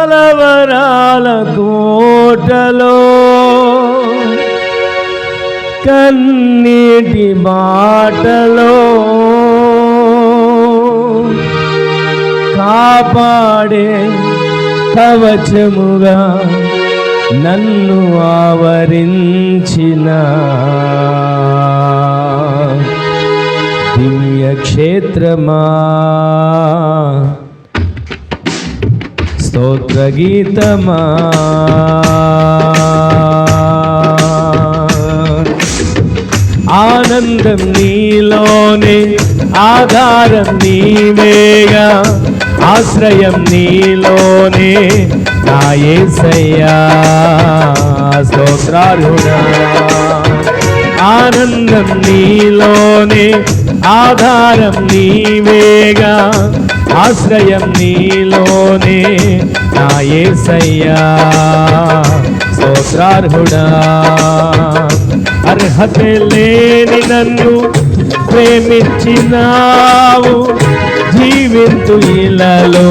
కలవరాల కోటలో కన్నీటి బాటలో కాపాడే కవచముగా నన్ను ఆవరించిన దివ్యక్షేత్రమా? క్షేత్రమా స్తోత్ర గీతమా ఆనందం నీలోనే ఆధారం నీవేగా. ఆశ్రయం నీలోనే నా యేసయ్యా స్తోత్రార్హుడా. ఆనందం నీలోనే ఆధారం నీవేగా. ఆశ్రయం నీలోనే నా యేసయ్యా స్తోత్రార్హుడా. అర్హత లేని నన్ను ప్రేమించినావు జీవింతు ఇలలో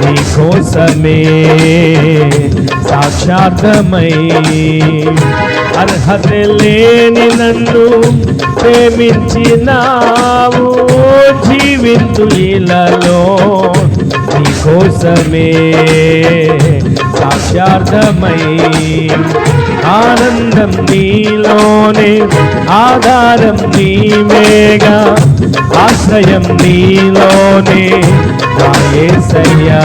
నీ కోసమే అర్హత లేని నన్ను ప్రేమించినావు. జీవింతు ఇలలో నీ కోసమే సాక్షార్థమై ఆనందం నీలోనే ఆధారం నీవేగా ఆశ్రయం నీలోనే. నా యేసయ్యా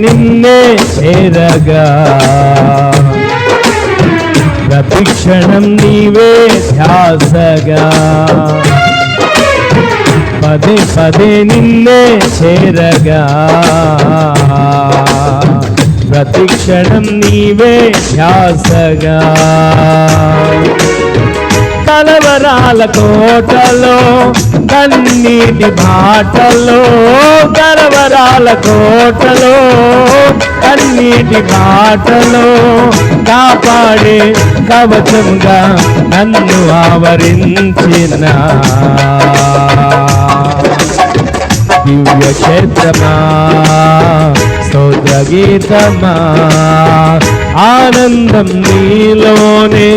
నిన్నే చేరగా ప్రతి క్షణం నీవే ధ్యాసగా. పదే పదే నిన్నే చేరగా. ప్రతి క్షణం నీవే ధ్యాసగా. కలవరాల కోటలో కన్నీటి బాటలో కలవరాల కోటలో కన్నీటి బాటలో కాపాడే కవచంగా నన్ను ఆవరించిన దివ్య క్షేత్రమా స్తోత్ర గీతమా ఆనందం నీలోనే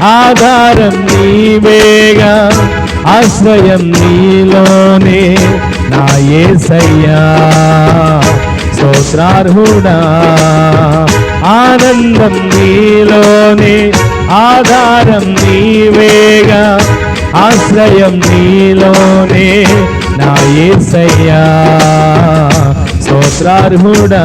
ఆధారం నీవేగా ఆశ్రయం నీలోనే నా యేసయ్యా స్తోత్రార్హుడా ఆనందం నీలోనే ఆధారం నీవేగా ఆశ్రయం నీలోనే నా యేసయ్యా స్తోత్రార్హుడా.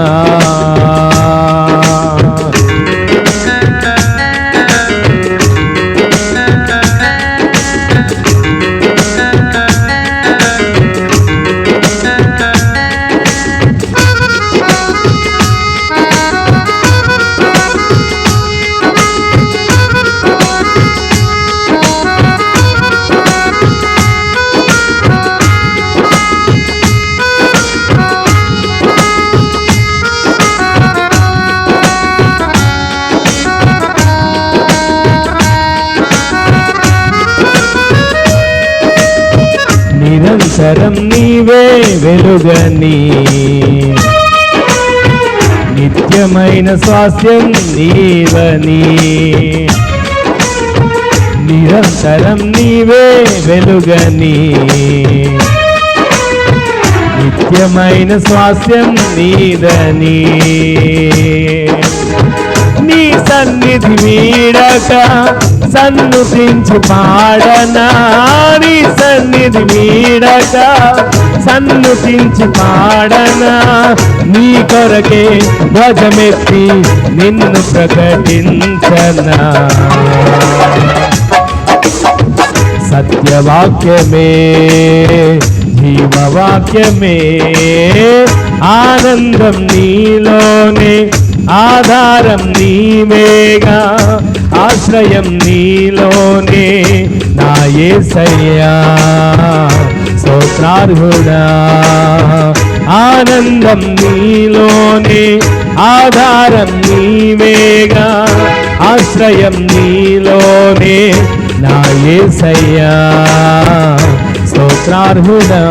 నిరంతరం నీవే వెలుగని. నిత్యమైన స్వాస్థ్యం నీవని. నిరంతరం నీవే వెలుగని. నిత్యమైన స్వాస్థ్యం నీదని. నీ సన్నిధి వీడక సన్నుతించి పాడనా? నీ సన్నిధి వీడక సన్నుతించి పాడనా? నీ కొరకే ధ్వజమెత్తి నిన్ను ప్రకటించనా? సత్యవాక్యమే జీవవాక్యమే ఆనందం నీలోనే ఆధారం నీవేగా ఆశ్రయం నీలోనే నా యేసయ్యా స్తోత్రార్హుడా. ఆనందం నీలోనే ఆధారం నీవేగా. ఆశ్రయం నీలోనే నా యేసయ్యా స్తోత్రార్హుడా.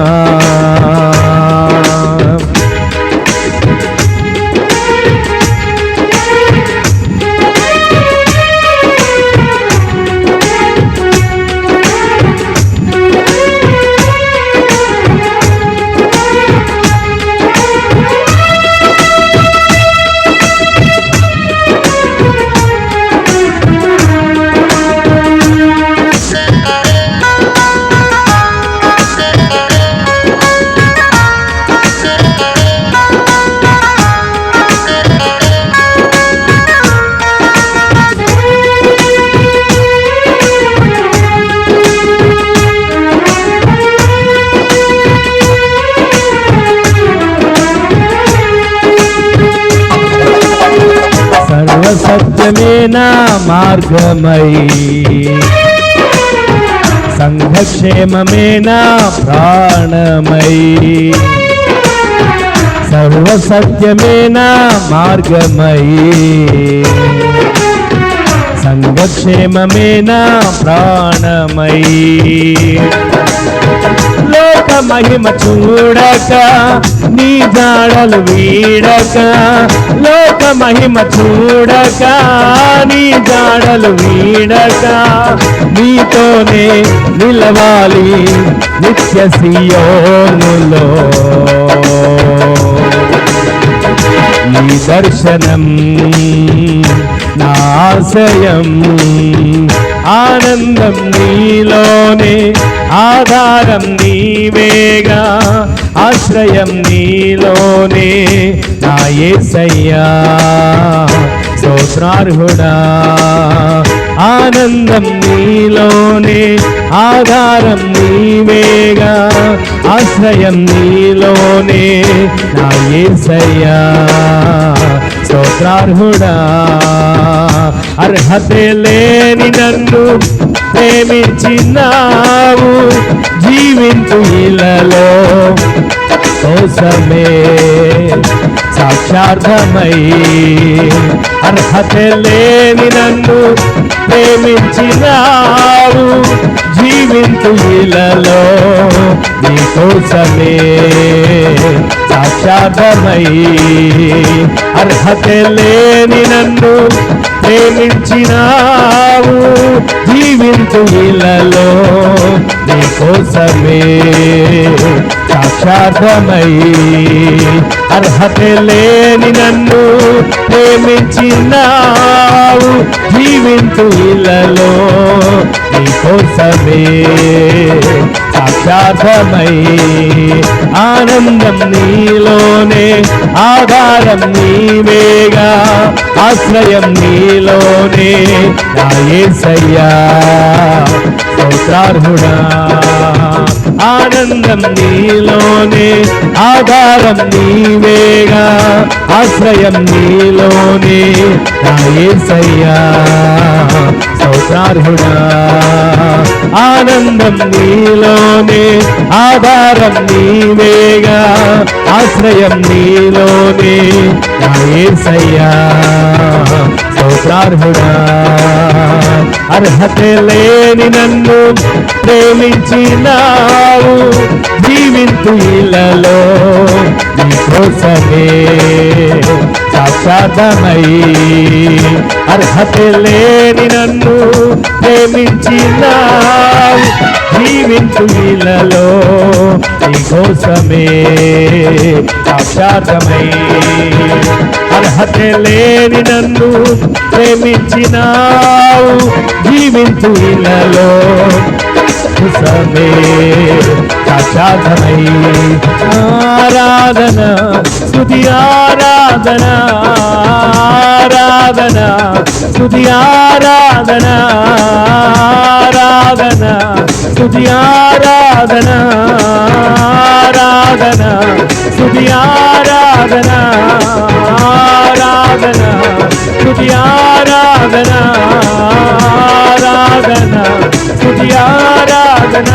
సర్వసత్యమే నా మార్గమై? సంఘక్షేమమే నా ప్రాణమై? సర్వసత్యమే నా మార్గమై? సంఘక్షేమమే నా ప్రాణమై? లోక మహిమ చూడక నీ జాడలు వీడక లోక మహిమ చూడక నీ జాడలు వీడక. నీతోనే నిలవాలి నిత్య సియోనులో. నీ దర్శనం నా ఆశయం ఆనందం నీలోనే ఆధారం నీవేగా. ఆశ్రయం నీలోనే నా ఏసయ్యా స్తోత్రార్హుడా. ఆనందం నీలోనే ఆధారం నీవేగా. ఆశ్రయం నీలోనే నా ఏసయ్యా స్తోత్రార్హుడా. అర్హత లేని నన్ను ప్రేమించినావు. జీవించు ఇలలో కోసమే సాక్షార్థమై అర్హత లేని నన్ను ప్రేమించినావు. జీవించు ఇళ్ళలో నీ కోసమే సాక్షార్థమై అర్హత లేని నన్ను ప్రేమించినావు. జీవించు ఇళ్ళలో నీ కోసమే సాక్షార్థమై అర్హత లేని నన్ను ప్రేమించినావు. జీవించు ఇళ్ళలో నీ శాశ్వతమై ఆనందం నీలోనే ఆధారం నీవేగా ఆశ్రయం నీలోనే. నా యేసయ్యా స్తోత్రార్హుడా. ఆనందం నీలోనే ఆధారం నీవేగా ఆశ్రయం నీలోనే. నా యేసయ్యా స్తోత్రార్హుడా. ఆనందం నీలోనే ఆధారం నీవేగా ఆశ్రయం నీలోనే. నా యేసయ్యా స్తోత్రార్హుడా. అర్హత లేని నన్ను ప్రేమించిన ఉన్నావు జీవింతు ఇళ్ళలో నీకోసమే సాక్షాత్మై అర్హత లేని నన్ను ప్రేమించినావు. జీవించు ఇళ్ళలో నీకోసమే సాక్షాత్మై అర్హత లేని నన్ను ప్రేమించినావు. జీవించు ఇళ్ళలో సమే సాక్షాధమై ఆరాధన స్తుతి ఆరాధన ఆరాధన స్తుతి ఆరాధన. ఆరాధన తుది ఆరాధన ఆరాధన తుది ఆరాధన ఆరాధన తుది ఆరాధన ఆరాధన తుది ఆరాధన.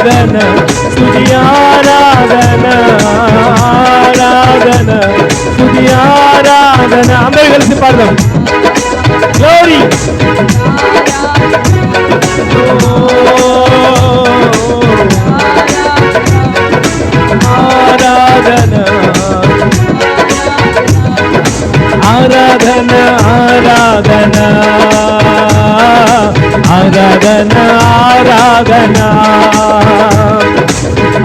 ఆరాధన తుది ఆరాధన ఆరాధన తుది ఆరాధన. అందరూ కలిసి పాడదాం. గ్లోరీ ఆరాధన ఆరాధన ఆరాధన. ఆరాధన ఆరాధన.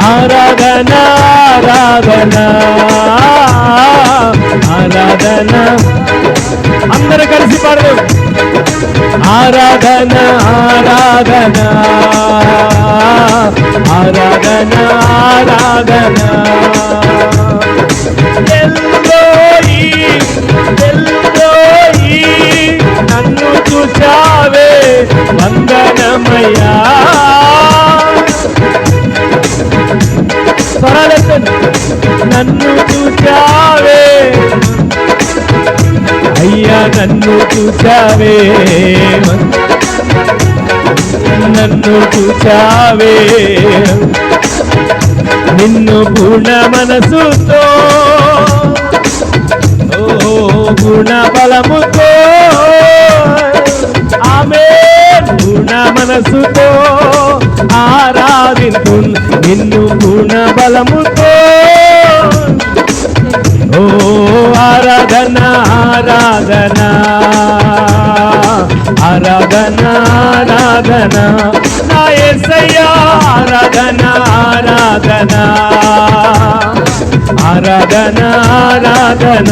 ఆరాధన ఆరాధన. ఆరాధన. అందరూ కలిసి పాడు ఆరాధన ఆరాధన. ఆరాధన ఆరాధన. ఎల్లోయి ఎల్లోయి నన్ను చూచావే రామయ్యా. స్వరాలెత్తండి. నన్ను చూచావే అయ్యా నన్ను చూచావే నన్ను చూచావే నిన్ను పూర్ణ మనసుతో ఓ పూర్ణ బలముతో పూర్ణ మనసుతో ఆరాధింపు నిన్ను పూర్ణ బలముతో ఓ ఆరాధన ఆరాధన ఆరాధన ఆరాధన. నా యేసయ్యా ఆరాధన ఆరాధన ఆరాధన. ఆరాధన ఆరాధన.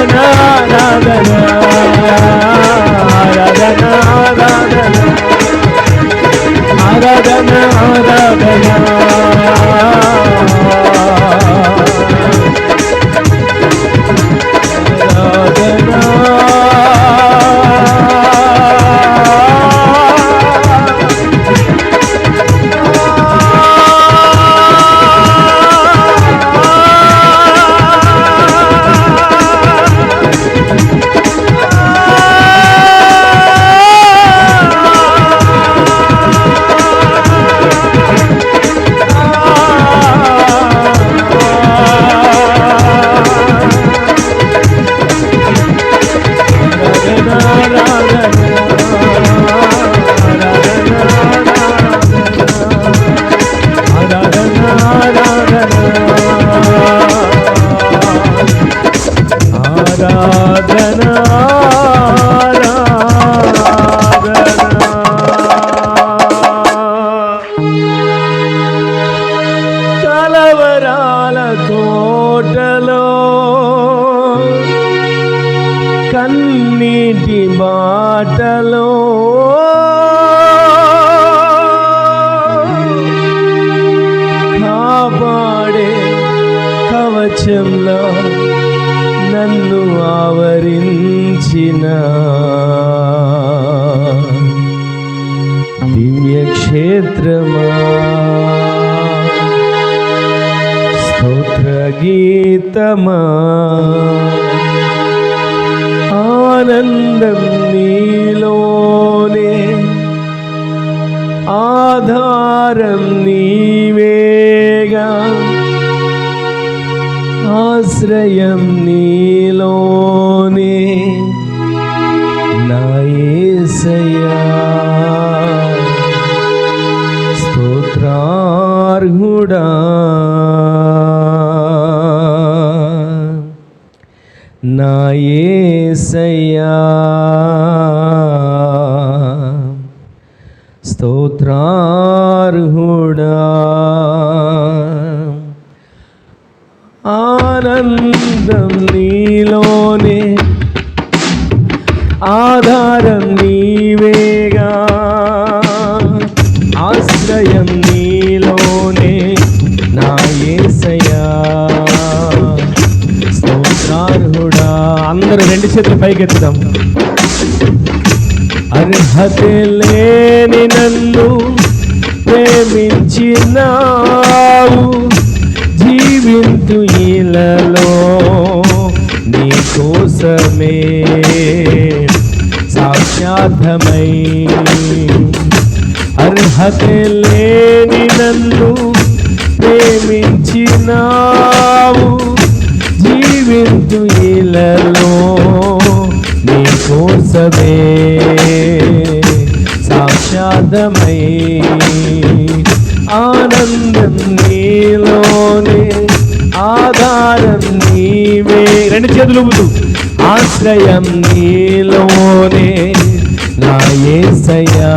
ആരാധന ആരാധന కలవరాల తోటలో కన్నీటి బాటలో గీతమా ఆనందం నీలోనే ఆధారం నీవేగా ఆశ్రయం నీలోనే నాయసయా స్తోత్రార్హుడా నా యేసయ్యా స్తోత్రార్హుడా. పరిగెత్తుదాం. అర్హత లేని నన్ను ప్రేమించినావు. జీవింతు ఇలలో నీ కోసమే సాక్షార్థమై అర్హత లేని నన్ను ప్రేమించినావు. జీవింతు ఇలలో కోసమే సాక్షాదమై ఆనందం నీలోనే ఆధారం నీవే. రెండు చేతులు ఆశ్రయం నీలోనే నా యేసయ్యా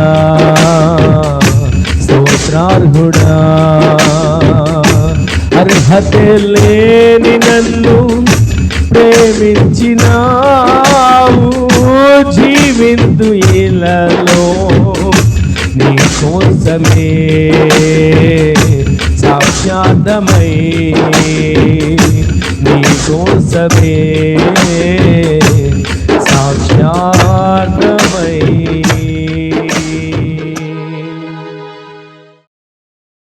స్తోత్రార్హుడా. అర్హత లేని నన్ను ప్రేమించినావు. ఇలలో నీ కోసమే సాక్షాదమై నీ కోసమే